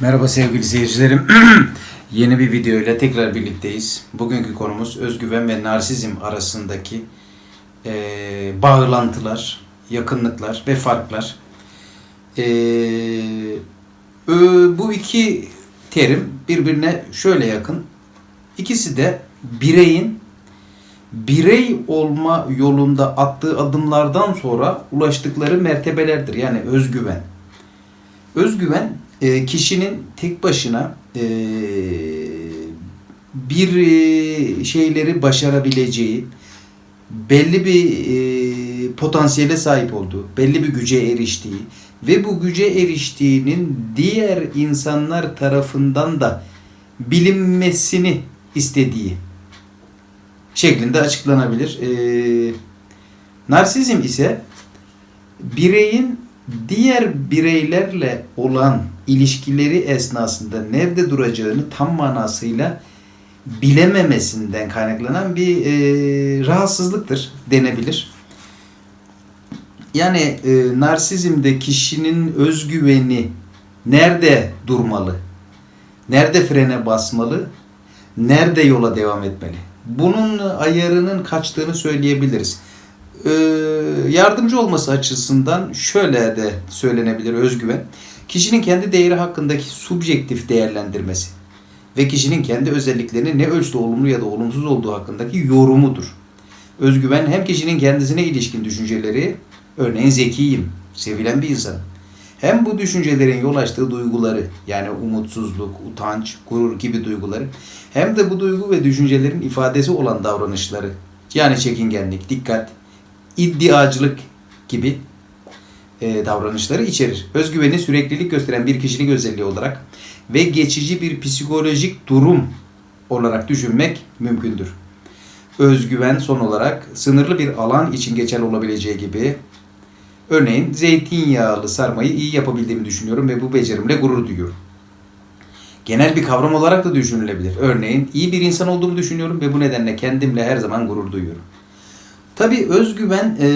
Merhaba sevgili seyircilerim. Yeni bir video ile tekrar birlikteyiz. Bugünkü konumuz özgüven ve narsizm arasındaki eee, bağlantılar, yakınlıklar ve farklar. Eee, ö- bu iki terim birbirine şöyle yakın. İkisi de bireyin birey olma yolunda attığı adımlardan sonra ulaştıkları mertebelerdir. Yani özgüven. Özgüven e, kişinin tek başına e, bir e, şeyleri başarabileceği, belli bir e, potansiyele sahip olduğu, belli bir güce eriştiği ve bu güce eriştiğinin diğer insanlar tarafından da bilinmesini istediği şeklinde açıklanabilir. E, narsizm ise bireyin diğer bireylerle olan ilişkileri esnasında nerede duracağını tam manasıyla bilememesinden kaynaklanan bir e, rahatsızlıktır denebilir. Yani e, narsizmde kişinin özgüveni nerede durmalı? Nerede frene basmalı? Nerede yola devam etmeli? Bunun ayarının kaçtığını söyleyebiliriz. Ee, yardımcı olması açısından şöyle de söylenebilir özgüven. Kişinin kendi değeri hakkındaki subjektif değerlendirmesi ve kişinin kendi özelliklerinin ne ölçüde olumlu ya da olumsuz olduğu hakkındaki yorumudur. Özgüven hem kişinin kendisine ilişkin düşünceleri, örneğin zekiyim, sevilen bir insanım. Hem bu düşüncelerin yol açtığı duyguları yani umutsuzluk, utanç, gurur gibi duyguları hem de bu duygu ve düşüncelerin ifadesi olan davranışları yani çekingenlik, dikkat, iddiacılık gibi e, davranışları içerir. Özgüveni süreklilik gösteren bir kişilik özelliği olarak ve geçici bir psikolojik durum olarak düşünmek mümkündür. Özgüven son olarak sınırlı bir alan için geçerli olabileceği gibi örneğin zeytinyağlı sarmayı iyi yapabildiğimi düşünüyorum ve bu becerimle gurur duyuyorum. Genel bir kavram olarak da düşünülebilir. Örneğin iyi bir insan olduğumu düşünüyorum ve bu nedenle kendimle her zaman gurur duyuyorum. Tabii özgüven e,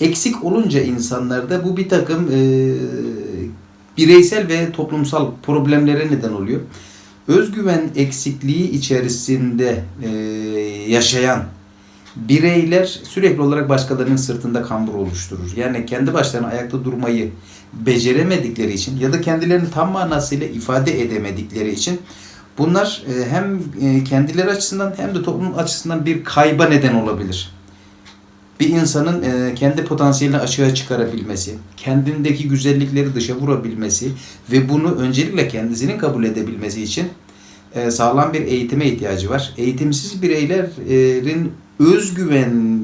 eksik olunca insanlarda bu bir takım e, bireysel ve toplumsal problemlere neden oluyor. Özgüven eksikliği içerisinde e, yaşayan bireyler sürekli olarak başkalarının sırtında kambur oluşturur. Yani kendi başlarına ayakta durmayı beceremedikleri için ya da kendilerini tam manasıyla ifade edemedikleri için Bunlar e, hem e, kendileri açısından hem de toplum açısından bir kayba neden olabilir. Bir insanın e, kendi potansiyelini açığa çıkarabilmesi, kendindeki güzellikleri dışa vurabilmesi ve bunu öncelikle kendisinin kabul edebilmesi için sağlam bir eğitime ihtiyacı var. Eğitimsiz bireylerin özgüven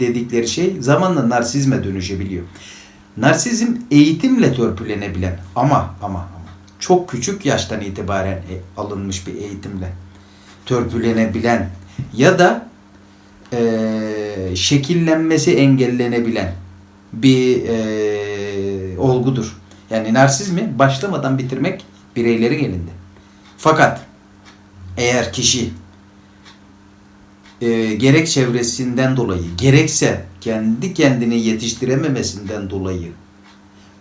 dedikleri şey zamanla narsizme dönüşebiliyor. Narsizm eğitimle törpülenebilen ama ama çok küçük yaştan itibaren e, alınmış bir eğitimle törpülenebilen ya da e, şekillenmesi engellenebilen bir e, olgudur. Yani narsizmi başlamadan bitirmek bireylerin elinde. Fakat eğer kişi e, gerek çevresinden dolayı gerekse kendi kendini yetiştirememesinden dolayı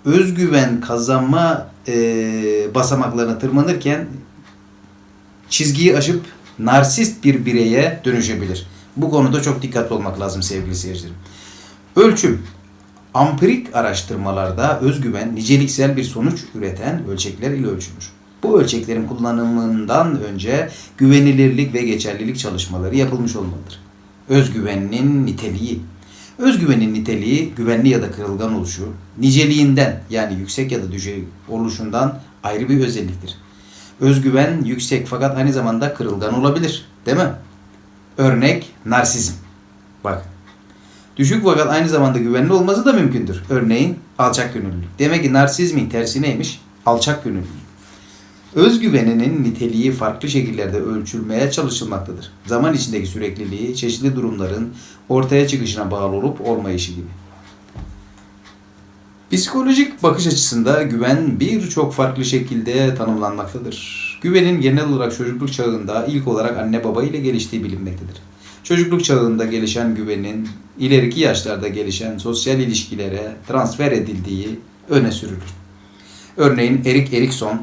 özgüven kazanma e, basamaklarına tırmanırken çizgiyi aşıp narsist bir bireye dönüşebilir. Bu konuda çok dikkatli olmak lazım sevgili seyircilerim. Ölçüm. Ampirik araştırmalarda özgüven niceliksel bir sonuç üreten ölçekler ile ölçülür. Bu ölçeklerin kullanımından önce güvenilirlik ve geçerlilik çalışmaları yapılmış olmalıdır. Özgüvenin niteliği, Özgüvenin niteliği güvenli ya da kırılgan oluşu, niceliğinden yani yüksek ya da düşük oluşundan ayrı bir özelliktir. Özgüven yüksek fakat aynı zamanda kırılgan olabilir. Değil mi? Örnek narsizm. Bak. Düşük fakat aynı zamanda güvenli olması da mümkündür. Örneğin alçak gönüllülük. Demek ki narsizmin tersi neymiş? Alçak gönüllülük özgüveninin niteliği farklı şekillerde ölçülmeye çalışılmaktadır. Zaman içindeki sürekliliği çeşitli durumların ortaya çıkışına bağlı olup olmayışı gibi. Psikolojik bakış açısında güven birçok farklı şekilde tanımlanmaktadır. Güvenin genel olarak çocukluk çağında ilk olarak anne baba ile geliştiği bilinmektedir. Çocukluk çağında gelişen güvenin ileriki yaşlarda gelişen sosyal ilişkilere transfer edildiği öne sürülür. Örneğin Erik Erikson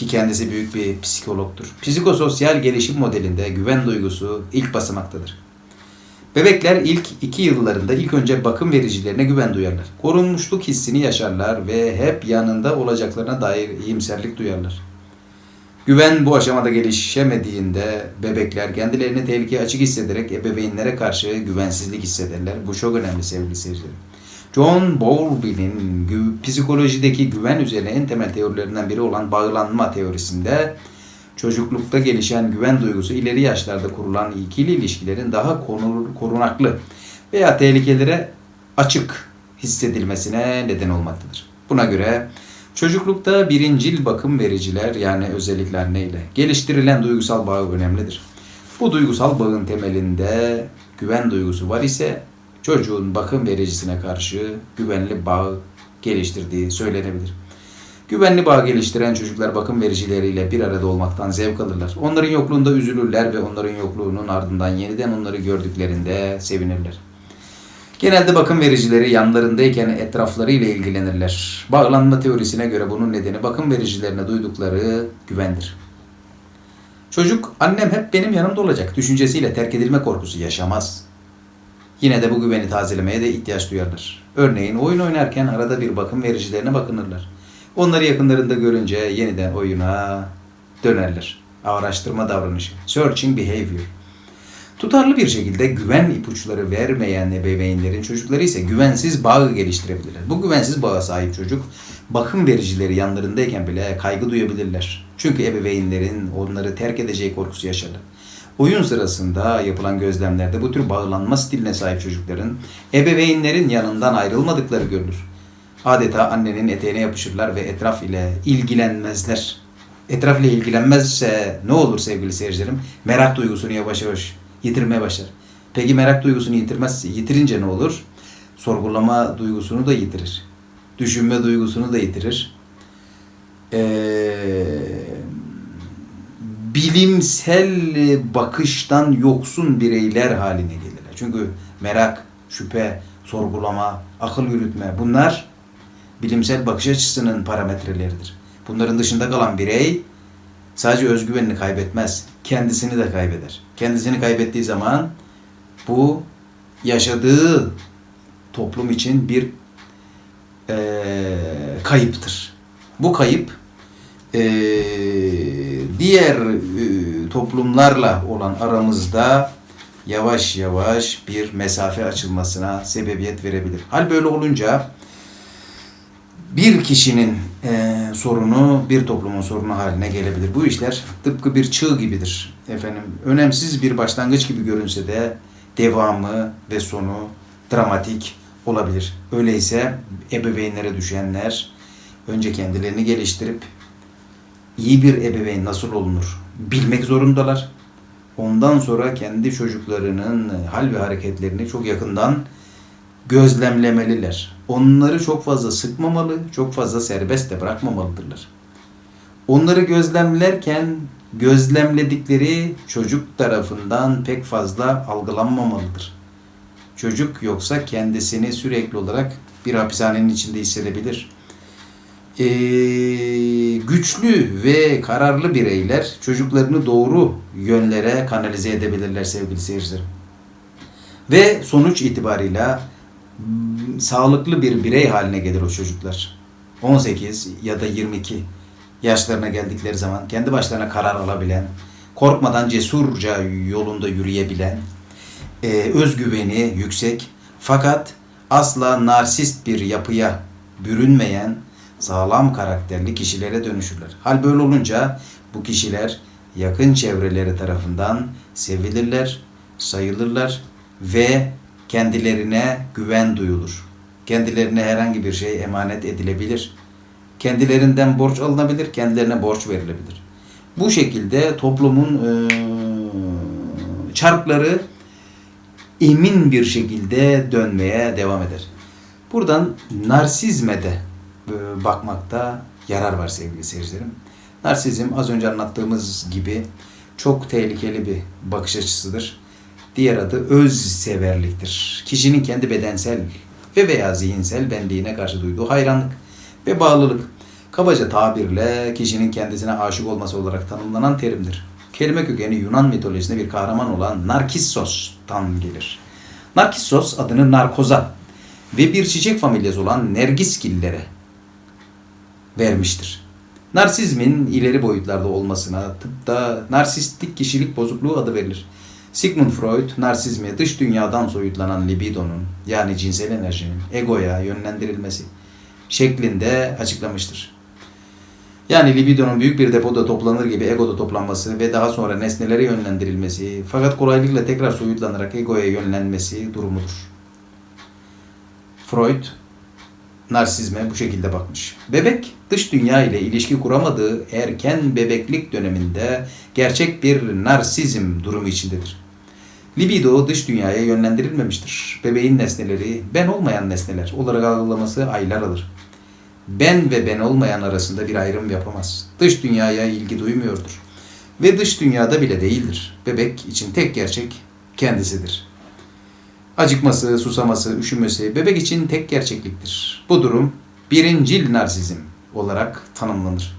ki kendisi büyük bir psikologtur. Psikososyal gelişim modelinde güven duygusu ilk basamaktadır. Bebekler ilk iki yıllarında ilk önce bakım vericilerine güven duyarlar. Korunmuşluk hissini yaşarlar ve hep yanında olacaklarına dair iyimserlik duyarlar. Güven bu aşamada gelişemediğinde bebekler kendilerini tehlikeye açık hissederek ebeveynlere karşı güvensizlik hissederler. Bu çok önemli sevgili seyirciler. John Bowlby'nin gü- psikolojideki güven üzerine en temel teorilerinden biri olan bağlanma teorisinde çocuklukta gelişen güven duygusu ileri yaşlarda kurulan ikili ilişkilerin daha korunaklı veya tehlikelere açık hissedilmesine neden olmaktadır. Buna göre çocuklukta birincil bakım vericiler yani özellikle anne ile geliştirilen duygusal bağ önemlidir. Bu duygusal bağın temelinde güven duygusu var ise çocuğun bakım vericisine karşı güvenli bağ geliştirdiği söylenebilir. Güvenli bağ geliştiren çocuklar bakım vericileriyle bir arada olmaktan zevk alırlar. Onların yokluğunda üzülürler ve onların yokluğunun ardından yeniden onları gördüklerinde sevinirler. Genelde bakım vericileri yanlarındayken etraflarıyla ilgilenirler. Bağlanma teorisine göre bunun nedeni bakım vericilerine duydukları güvendir. Çocuk annem hep benim yanımda olacak düşüncesiyle terk edilme korkusu yaşamaz. Yine de bu güveni tazelemeye de ihtiyaç duyarlar. Örneğin oyun oynarken arada bir bakım vericilerine bakınırlar. Onları yakınlarında görünce yeniden oyuna dönerler. Araştırma davranışı. Searching behavior. Tutarlı bir şekilde güven ipuçları vermeyen ebeveynlerin çocukları ise güvensiz bağ geliştirebilirler. Bu güvensiz bağa sahip çocuk bakım vericileri yanlarındayken bile kaygı duyabilirler. Çünkü ebeveynlerin onları terk edeceği korkusu yaşarlar. Oyun sırasında yapılan gözlemlerde bu tür bağlanma stiline sahip çocukların ebeveynlerin yanından ayrılmadıkları görülür. Adeta annenin eteğine yapışırlar ve etraf ile ilgilenmezler. Etraf ile ilgilenmezse ne olur sevgili seyircilerim? Merak duygusunu yavaş yavaş yitirmeye başlar. Peki merak duygusunu yitirmezse, yitirince ne olur? Sorgulama duygusunu da yitirir. Düşünme duygusunu da yitirir. Ee, bilimsel bakıştan yoksun bireyler haline gelirler. Çünkü merak, şüphe, sorgulama, akıl yürütme bunlar bilimsel bakış açısının parametreleridir. Bunların dışında kalan birey sadece özgüvenini kaybetmez, kendisini de kaybeder. Kendisini kaybettiği zaman bu yaşadığı toplum için bir eee, kayıptır. Bu kayıp eee, diğer eee, toplumlarla olan aramızda yavaş yavaş bir mesafe açılmasına sebebiyet verebilir. Hal böyle olunca bir kişinin eee, sorunu bir toplumun sorunu haline gelebilir. Bu işler tıpkı bir çığ gibidir. Efendim önemsiz bir başlangıç gibi görünse de devamı ve sonu dramatik olabilir. Öyleyse ebeveynlere düşenler önce kendilerini geliştirip iyi bir ebeveyn nasıl olunur bilmek zorundalar. Ondan sonra kendi çocuklarının hal ve hareketlerini çok yakından gözlemlemeliler. Onları çok fazla sıkmamalı, çok fazla serbest de bırakmamalıdırlar. Onları gözlemlerken gözlemledikleri çocuk tarafından pek fazla algılanmamalıdır. Çocuk yoksa kendisini sürekli olarak bir hapishanenin içinde hissedebilir. Ee, güçlü ve kararlı bireyler çocuklarını doğru yönlere kanalize edebilirler sevgili seyircilerim. Ve sonuç itibarıyla m, sağlıklı bir birey haline gelir o çocuklar. 18 ya da 22 yaşlarına geldikleri zaman kendi başlarına karar alabilen, korkmadan cesurca yolunda yürüyebilen, e, özgüveni yüksek fakat asla narsist bir yapıya bürünmeyen sağlam karakterli kişilere dönüşürler. Hal böyle olunca bu kişiler yakın çevreleri tarafından sevilirler, sayılırlar ve kendilerine güven duyulur. Kendilerine herhangi bir şey emanet edilebilir. Kendilerinden borç alınabilir, kendilerine borç verilebilir. Bu şekilde toplumun eee, çarkları emin bir şekilde dönmeye devam eder. Buradan narsizme de e, bakmakta yarar var sevgili seyircilerim. Narsizm az önce anlattığımız gibi çok tehlikeli bir bakış açısıdır. Diğer adı özseverliktir. Kişinin kendi bedensel ve veya zihinsel benliğine karşı duyduğu hayranlık ve bağlılık. Kabaca tabirle kişinin kendisine aşık olması olarak tanımlanan terimdir. Kelime kökeni Yunan mitolojisinde bir kahraman olan Narkissos'tan gelir. Narkissos adını narkoza ve bir çiçek familyası olan nergisgillere vermiştir. Narsizmin ileri boyutlarda olmasına tıpta narsistik kişilik bozukluğu adı verilir. Sigmund Freud, narsizmi dış dünyadan soyutlanan libidonun yani cinsel enerjinin egoya yönlendirilmesi şeklinde açıklamıştır. Yani libidonun büyük bir depoda toplanır gibi egoda toplanması ve daha sonra nesnelere yönlendirilmesi fakat kolaylıkla tekrar soyutlanarak egoya yönlenmesi durumudur. Freud narsizme bu şekilde bakmış. Bebek dış dünya ile ilişki kuramadığı erken bebeklik döneminde gerçek bir narsizm durumu içindedir. Libido dış dünyaya yönlendirilmemiştir. Bebeğin nesneleri ben olmayan nesneler olarak algılaması aylar alır. Ben ve ben olmayan arasında bir ayrım yapamaz. Dış dünyaya ilgi duymuyordur. Ve dış dünyada bile değildir. Bebek için tek gerçek kendisidir. Acıkması, susaması, üşümesi bebek için tek gerçekliktir. Bu durum birincil narsizm olarak tanımlanır.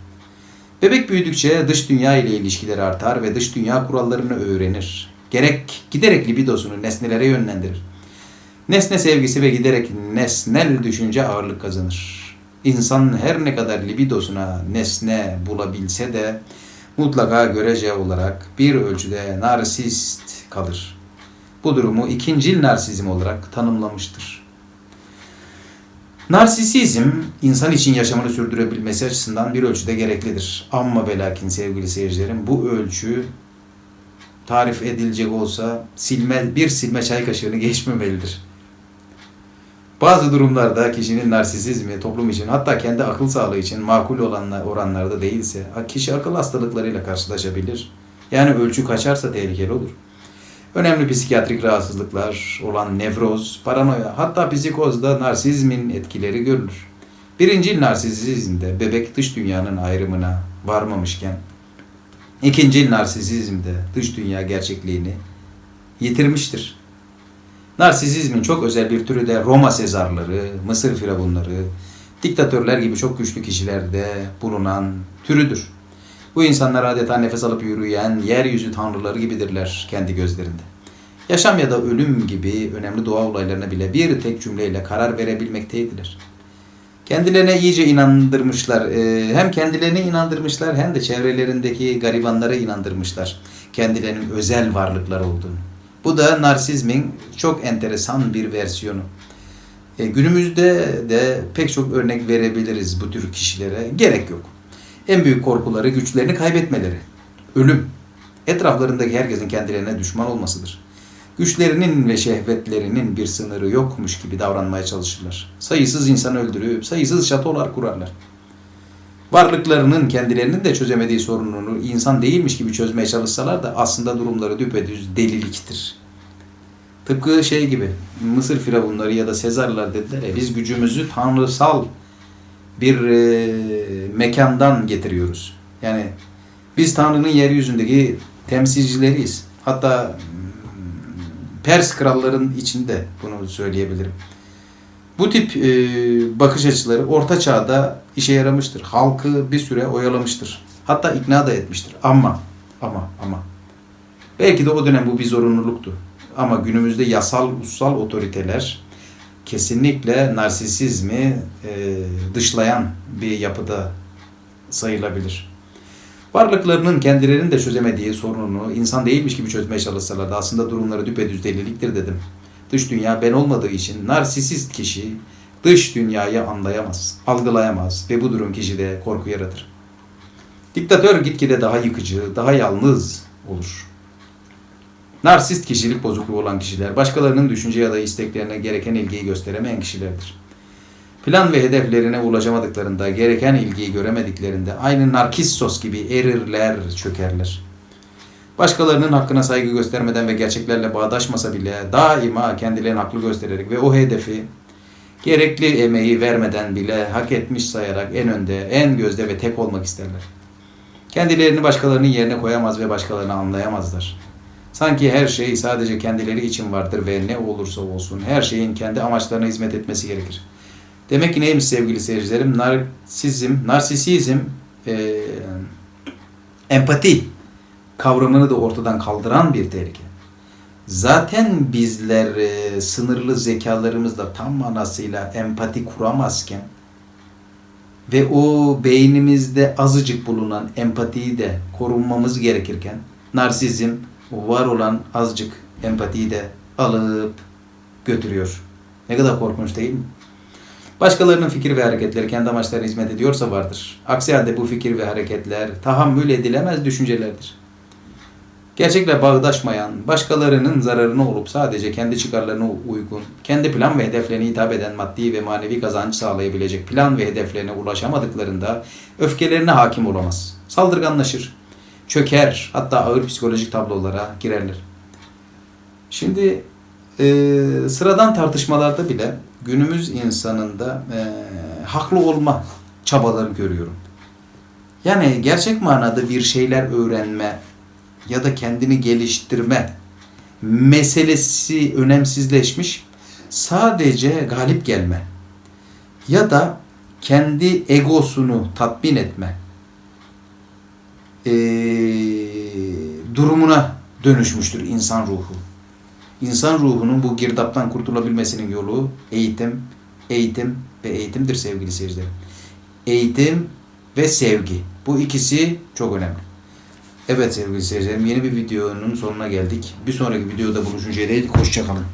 Bebek büyüdükçe dış dünya ile ilişkileri artar ve dış dünya kurallarını öğrenir. Gerek giderek libidosunu nesnelere yönlendirir. Nesne sevgisi ve giderek nesnel düşünce ağırlık kazanır. İnsan her ne kadar libidosuna nesne bulabilse de mutlaka görece olarak bir ölçüde narsist kalır. Bu durumu ikincil narsizm olarak tanımlamıştır. Narsisizm insan için yaşamını sürdürebilmesi açısından bir ölçüde gereklidir. Ama ve lakin sevgili seyircilerim bu ölçü tarif edilecek olsa silme, bir silme çay kaşığını geçmemelidir. Bazı durumlarda kişinin narsisizmi toplum için hatta kendi akıl sağlığı için makul olan oranlarda değilse kişi akıl hastalıklarıyla karşılaşabilir. Yani ölçü kaçarsa tehlikeli olur. Önemli psikiyatrik rahatsızlıklar olan nevroz, paranoya hatta psikozda narsizmin etkileri görülür. Birincil narsizmde bebek dış dünyanın ayrımına varmamışken ikincil narsizmde dış dünya gerçekliğini yitirmiştir. Narsizizmin çok özel bir türü de Roma Sezarları, Mısır firavunları, diktatörler gibi çok güçlü kişilerde bulunan türüdür. Bu insanlar adeta nefes alıp yürüyen yeryüzü tanrıları gibidirler kendi gözlerinde. Yaşam ya da ölüm gibi önemli doğa olaylarına bile bir tek cümleyle karar verebilmekteydiler. Kendilerine iyice inandırmışlar. Ee, hem kendilerini inandırmışlar hem de çevrelerindeki garibanları inandırmışlar. Kendilerinin özel varlıklar olduğunu. Bu da narsizmin çok enteresan bir versiyonu. E, günümüzde de pek çok örnek verebiliriz bu tür kişilere. Gerek yok. En büyük korkuları güçlerini kaybetmeleri. Ölüm. Etraflarındaki herkesin kendilerine düşman olmasıdır. Güçlerinin ve şehvetlerinin bir sınırı yokmuş gibi davranmaya çalışırlar. Sayısız insan öldürüp sayısız şatolar kurarlar. Varlıklarının kendilerinin de çözemediği sorununu insan değilmiş gibi çözmeye çalışsalar da aslında durumları düpedüz deliliktir. Tıpkı şey gibi Mısır firavunları ya da Sezarlar dediler ya biz gücümüzü tanrısal bir e, mekandan getiriyoruz. Yani biz Tanrı'nın yeryüzündeki temsilcileriyiz. Hatta hmm, Pers kralların içinde bunu söyleyebilirim. Bu tip e, bakış açıları Orta Çağ'da işe yaramıştır. Halkı bir süre oyalamıştır. Hatta ikna da etmiştir. Ama, ama, ama. Belki de o dönem bu bir zorunluluktu. Ama günümüzde yasal, ussal otoriteler kesinlikle narsisizmi e, dışlayan bir yapıda sayılabilir. Varlıklarının kendilerinin de çözemediği sorununu insan değilmiş gibi çözmeye çalışsalar da aslında durumları düpedüz deliliktir dedim. Dış dünya ben olmadığı için narsisist kişi dış dünyayı anlayamaz, algılayamaz ve bu durum kişide korku yaratır. Diktatör gitgide daha yıkıcı, daha yalnız olur. Narsist kişilik bozukluğu olan kişiler, başkalarının düşünce ya da isteklerine gereken ilgiyi gösteremeyen kişilerdir. Plan ve hedeflerine ulaşamadıklarında, gereken ilgiyi göremediklerinde aynı Narkissos gibi erirler, çökerler. Başkalarının hakkına saygı göstermeden ve gerçeklerle bağdaşmasa bile daima kendilerini haklı göstererek ve o hedefi gerekli emeği vermeden bile hak etmiş sayarak en önde, en gözde ve tek olmak isterler. Kendilerini başkalarının yerine koyamaz ve başkalarını anlayamazlar. Sanki her şey sadece kendileri için vardır ve ne olursa olsun her şeyin kendi amaçlarına hizmet etmesi gerekir. Demek ki neymiş sevgili seyircilerim? Narsizm, narsisizm, e, empati kavramını da ortadan kaldıran bir tehlike. Zaten bizler e, sınırlı zekalarımızla tam manasıyla empati kuramazken ve o beynimizde azıcık bulunan empatiyi de korunmamız gerekirken narsizm var olan azıcık empatiyi de alıp götürüyor. Ne kadar korkunç değil mi? Başkalarının fikir ve hareketleri kendi amaçlarına hizmet ediyorsa vardır. Aksi halde bu fikir ve hareketler tahammül edilemez düşüncelerdir. Gerçekle bağdaşmayan, başkalarının zararına olup sadece kendi çıkarlarına uygun, kendi plan ve hedeflerine hitap eden maddi ve manevi kazanç sağlayabilecek plan ve hedeflerine ulaşamadıklarında öfkelerine hakim olamaz. Saldırganlaşır, çöker, hatta ağır psikolojik tablolara girerler. Şimdi e, sıradan tartışmalarda bile günümüz insanında e, haklı olma çabaları görüyorum. Yani gerçek manada bir şeyler öğrenme ya da kendini geliştirme meselesi önemsizleşmiş. Sadece galip gelme ya da kendi egosunu tatmin etme e, durumuna dönüşmüştür insan ruhu. İnsan ruhunun bu girdaptan kurtulabilmesinin yolu eğitim, eğitim ve eğitimdir sevgili seyirciler. Eğitim ve sevgi. Bu ikisi çok önemli. Evet sevgili seyircilerim yeni bir videonun sonuna geldik. Bir sonraki videoda buluşuncaya dek hoşçakalın.